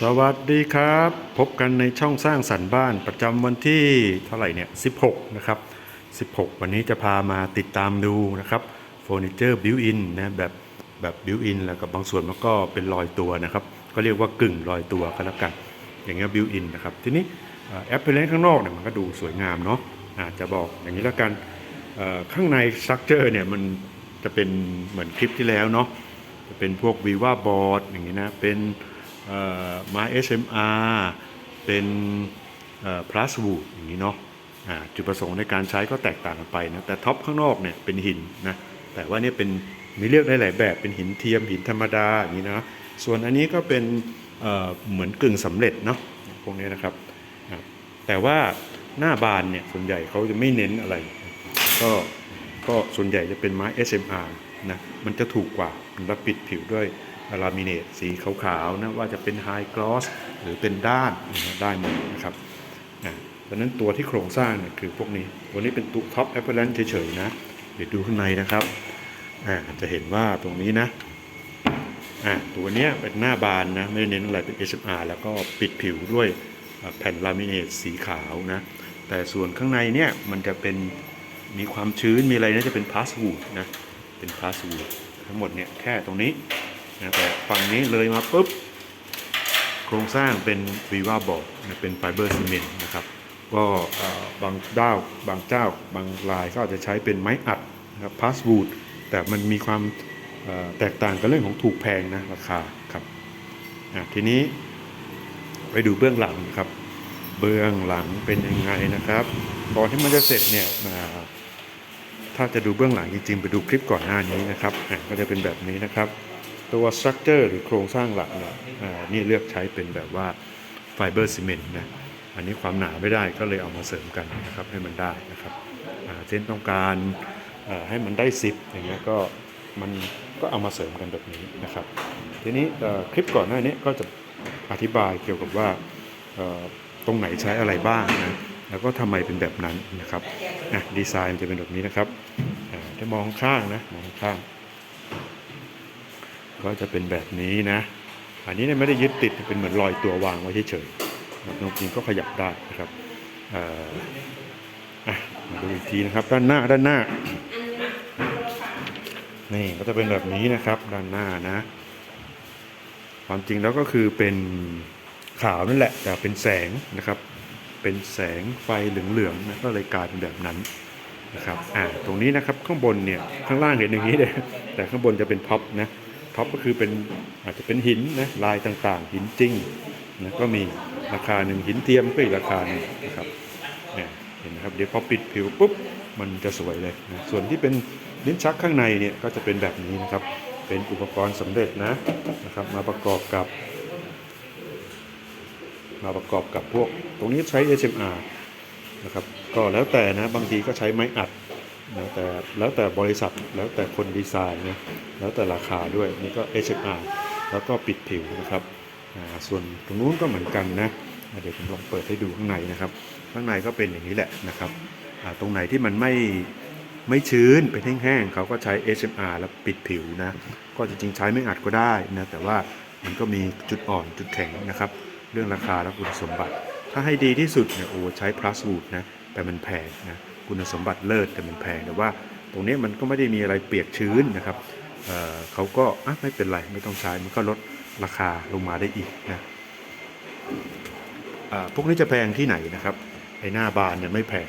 สวัสดีครับ พบกันในช่องสร้างสรรค์บ้านประจำวันที่เท่าไหร่เนี่ย 16 นะครับ 16 วันนี้จะพามาติดตามดูนะครับเฟอร์นิเจอร์บิวอินนะแบบแบบบิวอินแล้วกับบางส่วนมันก็เป็นรอยตัวนะครับ ก็เรียกว่ากึ่งรอยตัวก็แล้วกัน อย่างเงี้ยบิวอินนะครับ ทีนี้แอปเปิลข้างนอกเนี่ยมันก็ดูสวยงามเนาะอาจจะบอกอย่างนี้แล้วกันข้างในสตรัคเจอร์เนี่ยมันจะเป็นเหมือนคลิปที่แล้วเนาะจะเป็นพวกวีว่าบอร์ดอย่างนี้นะเป็น ไม้ SMR เป็นพลาสวูดอย่างนี้เนาะจุดประสงค์ในการใช้ก็แตกต่างกันไปนะแต่ท็อปข้างนอกเนี่ยเป็นหินนะแต่ว่านี่เป็นมีเลือกได้หลายแบบเป็นหินเทียมหินธรรมดาอย่างนี้นะส่วนอันนี้ก็เป็นเเหมือนกึ่งสำเร็จเนาะพวกนี้นะครับ แต่ว่าหน้าบานเนี่ยส่วนใหญ่เขาจะไม่เน้นอะไร ก็ก็ส่วนใหญ่จะเป็นไม้ SMR นะมันจะถูกกว่า มันปิดผิวด้วยลามิเนตสีขาวๆนะว่าจะเป็นไฮกลอสหรือเป็นด้านได้หมดนะครับนะดังนั้นตัวที่โครงสร้างเนี่ยคือพวกนี้ตัวนี้เป็นตัวท็อปแอปเปิลนเฉยๆนะเดี๋ยวดูข้างในนะครับจะเห็นว่าตรงนี้นะตัวนี้เป็นหน้าบานนะไม่เน้นอะไรเป็น SMR แล้วก็ปิดผิวด้วยแผ่นลามิเนตสีขาวนะแต่ส่วนข้างในเนี่ยมันจะเป็นมีความชื้นมีอะไรนะจะเป็นพลาสวูดนะเป็นพลาสวูด ทั้งหมดเนี่ยแค่ตรงนี้นะแต่ฝั่งนี้เลยมาปุ๊บ โครงสร้างเป็นวีวาบอร์ดนะเป็นไฟเบอร์ซีเมนต์นะครับก็บางเจ้าบางเจ้าบางรายก็อาจจะใช้เป็นไม้อัดนะครับพลาสวูดแต่มันมีความแตกต่างกับเรื่องของถูกแพงนะราคาครับทีนี้ไปดูเบื้องหลังครับ เบื้องหลังเป็นยังไงนะครับก่อนที่มันจะเสร็จเนี่ย ถ้าจะดูเบื้องหลังจริงๆ ไปดูคลิปก่อนหน้านี้นะครับก็จะเป็นแบบนี้นะครับ ตัวสตรัคเจอร์หรือโครงสร้างหลักเนี่ยนี่เลือกใช้เป็นแบบว่าไฟเบอร์ซีเมนต์นะอันนี้ความหนาไม่ได้ก็เลยเอามาเสริมกันนะครับให้มันได้นะครับเช่นต้องการให้มันได้ 10 อย่างเงี้ยก็มันก็เอามาเสริมกันแบบนี้นะครับ ทีนี้คลิปก่อนหน้านี้ก็จะอธิบายเกี่ยวกับว่าตรงไหนใช้อะไรบ้างนะ แล้วก็ทำไมเป็นแบบนั้นนะครับอะดีไซน์จะเป็นแบบนี้นะครับถ้ามองข้างนะมองข้าง ก็จะเป็นแบบนี้นะ อันนี้เนี่ยไม่ได้ยึดติดเป็นเหมือนลอยตัววางไว้เฉยๆนะครับจริงก็ขยับได้นะครับอ่ออะมาดูอีกทีนะครับด้านหน้าด้านหน้านี่ก็จะเป็นแบบนี้นะครับด้านหน้านะ ความจริงแล้วก็คือเป็นขาวนั่นแหละแต่เป็นแสงนะครับ เป็นแสงไฟเหลืองๆนะก็เลยกลายเป็นแบบนั้นนะครับอ่าตรงนี้นะครับข้างบนเนี่ยข้างล่างเห็นอย่างนี้เลยแต่ข้างบนจะเป็นท็อปนะท็อปก็คือเป็นอาจจะเป็นหินนะลายต่างๆ หินจริงนะก็มีราคาหนึ่งหินเทียมก็อีกราคาหนึ่งนะครับเนี่ยเห็นนะครับเดี๋ยวพอปิดผิวปุ๊บมันจะสวยเลยนะส่วนที่เป็นลิ้นชักข้างในเนี่ยก็จะเป็นแบบนี้นะครับ เป็นอุปกรณ์สำเร็จนะนะครับ มาประกอบกับ มาประกอบกับพวก ตรงนี้ใช้ HMR นะครับก็แล้วแต่นะบางทีก็ใช้ไม้อัดแล้วแต่แล้วแต่บริษัทแล้วแต่คนดีไซน์นะแล้วแต่ราคาด้วยนี่ก็ HMR แล้วก็ปิดผิวนะครับส่วนตรงนู้นก็เหมือนกันนะเดี๋ยวผมลองเปิดให้ดูข้างในนะครับ ข้างในก็เป็นอย่างนี้แหละนะครับตรงไหนที่มันไม่ไม่ชื้นเป็นแห้งๆเขาก็ใช้ HMR แล้วปิดผิวนะก็จริงๆใช้ไม่อัดก็ได้นะแต่ว่ามันก็มีจุดอ่อนจุดแข็งนะครับ เรื่องราคาและคุณสมบัติ ถ้าให้ดีที่สุดเนี่ยโอ้ใช้ plus wood นะแต่มันแพงนะคุณสมบัติเลิศแต่มันแพงแต่ว่าตรงนี้มันก็ไม่ได้มีอะไรเปียกชื้นนะครับเเขาก็อะไม่เป็นไรไม่ต้องใช้มันก็ลดราคาลงมาได้อีกนะพวกนี้จะแพงที่ไหนนะครับไอ้หน้าบานเนี่ยไม่แพง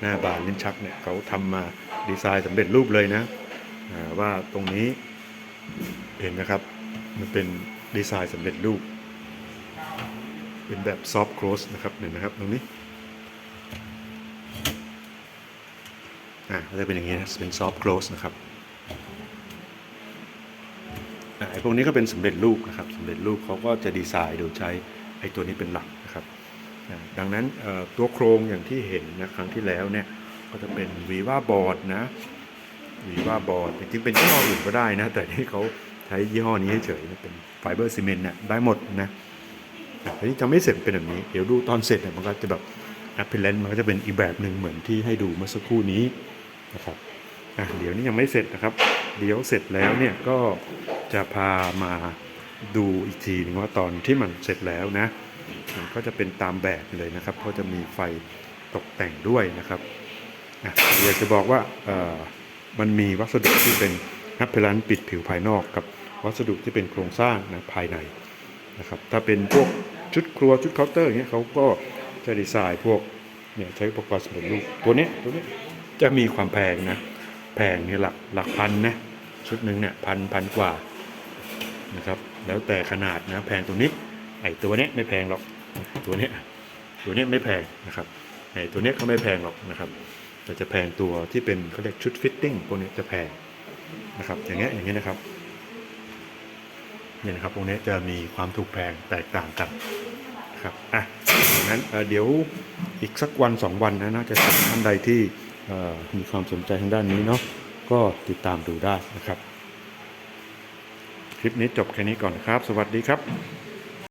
หน้าบานลิ้นชักเนี่ยเขาทำมาดีไซน์สำเร็จรูปเลยนะว่าตรงนี้เห็นนะครับมันเป็น ดีไซน์สำเร็จรูป เป็นแบบซอฟต์ close นะครับเห็นนะครับ ตรงนี้ อ่าก็จะเป็นอย่างนี้นะเป็นซอฟต์ close นะครับอ่าไอ้พวกนี้ก็เป็นสำเร็จรูปนะครับสำเร็จรูปเขาก็จะดีไซน์โดยใช้ไอ้ตัวนี้เป็นหลักนะครับอ่าดังนั้นตัวโครงอย่างที่เห็นนะครั้งที่แล้วเนี่ยก็จะเป็น Viva Board นะ Viva Board จริงๆเป็นยี่ห้ออื่นก็ได้นะ แต่ที่เขา ช้ยี่ห้อนี้เฉยเป็นไฟเบอร์ซีเมนต์เนี่ยได้หมดนะอันนี้จะไม่เสร็จเป็นแบบนี้ เดี๋ยวดูตอนเสร็จเนี่ยมันก็จะแบบ appearance มันก็จะเป็นอีกแบบหนึ่งเหมือนที่ให้ดูเมื่อสักครู่นี้นะครับอะเดี๋ยวนี้ยังไม่เสร็จนะครับ เดี๋ยวเสร็จแล้วเนี่ยก็จะพามาดูอีกทีนึงว่าตอนที่มันเสร็จแล้วนะมันก็จะเป็นตามแบบเลยนะครับก็จะมีไฟตกแต่งด้วยนะครับอะอยากจะบอกว่าเอ่อมันมีวัสดุที่เป็นนับเพลันปิดผิวภายนอกกับ วัสดุที่เป็นโครงสร้างนะภายในนะครับถ้าเป็นพวกชุดครัวชุดเคาน์เตอร์อย่างเงี้ยเขาก็จะดีไซน์พวกเนี่ยใช้อุปกรณ์สำเร็จรูปตัวเนี้ยตัวเนี้ยจะมีความแพงนะแพงเนี่ยหลักหลักพันนะชุดหนึ่งเนี่ยพันพันกว่านะครับแล้วแต่ขนาดนะแพงตรงนี้ไอตัวเนี้ยไม่แพงหรอกตัวเนี้ยตัวเนี้ยไม่แพงนะครับไอตัวเนี้ยก็ไม่แพงหรอกนะครับแต่จะแพงตัวที่เป็นเขาเรียกชุดฟิตติ้งพวกนี้จะแพงนะครับอย่างเงี้ยอย่างเงี้ยนะครับ เนี่ยนะครับตรงนี้จะมีความถูกแพงแตกต่างกันครับอะดังนั้นเเดี๋ยวอีกสักวันสองวันนะน่าจะท่านใดที่มีความสนใจทางด้านนี้เนาะก็ติดตามดูได้นะครับ คลิปนี้จบแค่นี้ก่อนนะครับ สวัสดีครับ